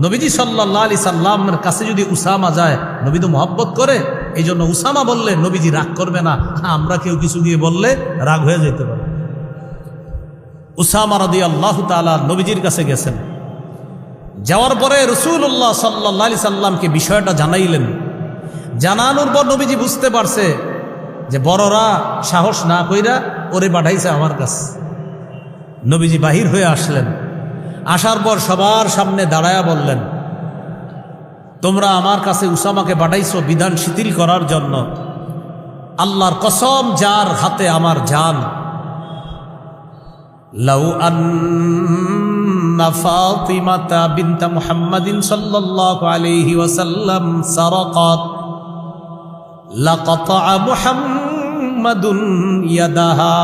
নবীজি সাল্লাহ আলি সাল্লামের কাছে যদি উসামা যায়, নবী তো মহব্বত করে। এই জন্য উসামা বললে, নবীজি রাগ করবে না। আমরা কেউ কিছু দিয়ে বললে রাগ হয়ে যেতে পারে। উসামা রদি আল্লাহ তালা নবীজির কাছে গেছেন। যাওয়ার পরে রসুল্লাহ সাল্লাহ আলি সাল্লামকে বিষয়টা জানাইলেন। জানানোর পর নবীজি বুঝতে পারছে যে বড়রা সাহস না কইরা ওরে পাঠাইছে আমার কাছে। নবীজি বাহির হয়ে আসলেন। আসার পর সবার সামনে দাঁড়ায়া বললেন, তোমরা আমার কাছে উসামাকে পাঠাইছো বিধান শিথিল করার জন্য। আল্লাহর কসম, যার হাতে আমার জান। লাউ আন্না ওয়াসাল্লাম ইয়াদাহা।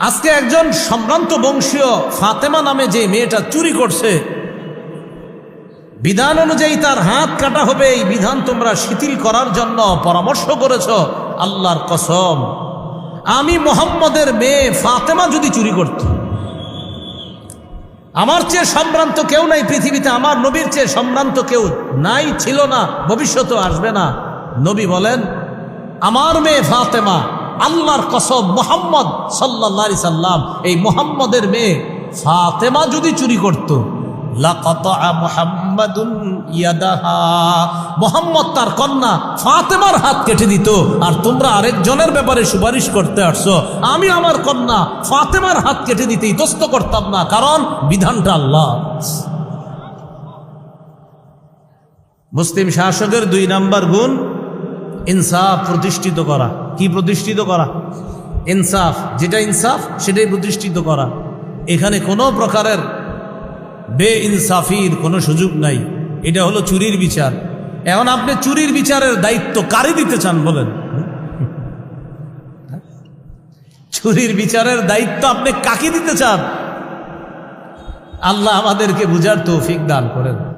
আজকে একজন সম্ভ্রান্ত বংশীয় ফাতেমা নামে যে মেয়েটা চুরি করছে, বিধান অনুযায়ী তার হাত কাটা হবে, এই বিধান তোমরা শিথিল করার জন্য পরামর্শ করেছ, আল্লাহর কসম। আমি মোহাম্মদের মেয়ে ফাতেমা যদি চুরি করত, আমার চেয়ে সম্ভ্রান্ত কেউ নাই পৃথিবীতে, আমার নবীর চেয়ে সম্ভ্রান্ত কেউ নাই, ছিল না, ভবিষ্যতেও আসবে না। নবী বলেন, আমার মেয়ে ফাতেমা আল্লাহর কসব মোহাম্মদ সাল্লা সাল্লাম, এই মোহাম্মদের মেয়ে ফাতেমা যদি চুরি করত মোহাম্মদ তার কন্যা ফাতেমার হাত কেটে দিত, আর তোমরা আরেকজনের ব্যাপারে সুপারিশ করতে আসছো। আমি আমার কন্যা ফাতেমার হাত কেটে দিতে ইতস্ত করতাম না, কারণ বিধানটা আল্লাহ। মুসলিম শাসকের দুই নাম্বার গুণ, ইনসাফ প্রতিষ্ঠিত করা। কি প্রতিষ্ঠিত করা? ইনসাফ। যেটা ইনসাফ, সেটাই প্রতিষ্ঠিত করা। এখানে কোনো প্রকারের বে ইনসাফির কোনো সুযোগ নাই। এটা হলো চুরির বিচার। এখন আপনি চুরির বিচারের দায়িত্ব কারে দিতে চান বলেন? চুরির বিচারের দায়িত্ব আপনি কাকে দিতে চান? আল্লাহ আমাদেরকে বুঝার তৌফিক দান করেন।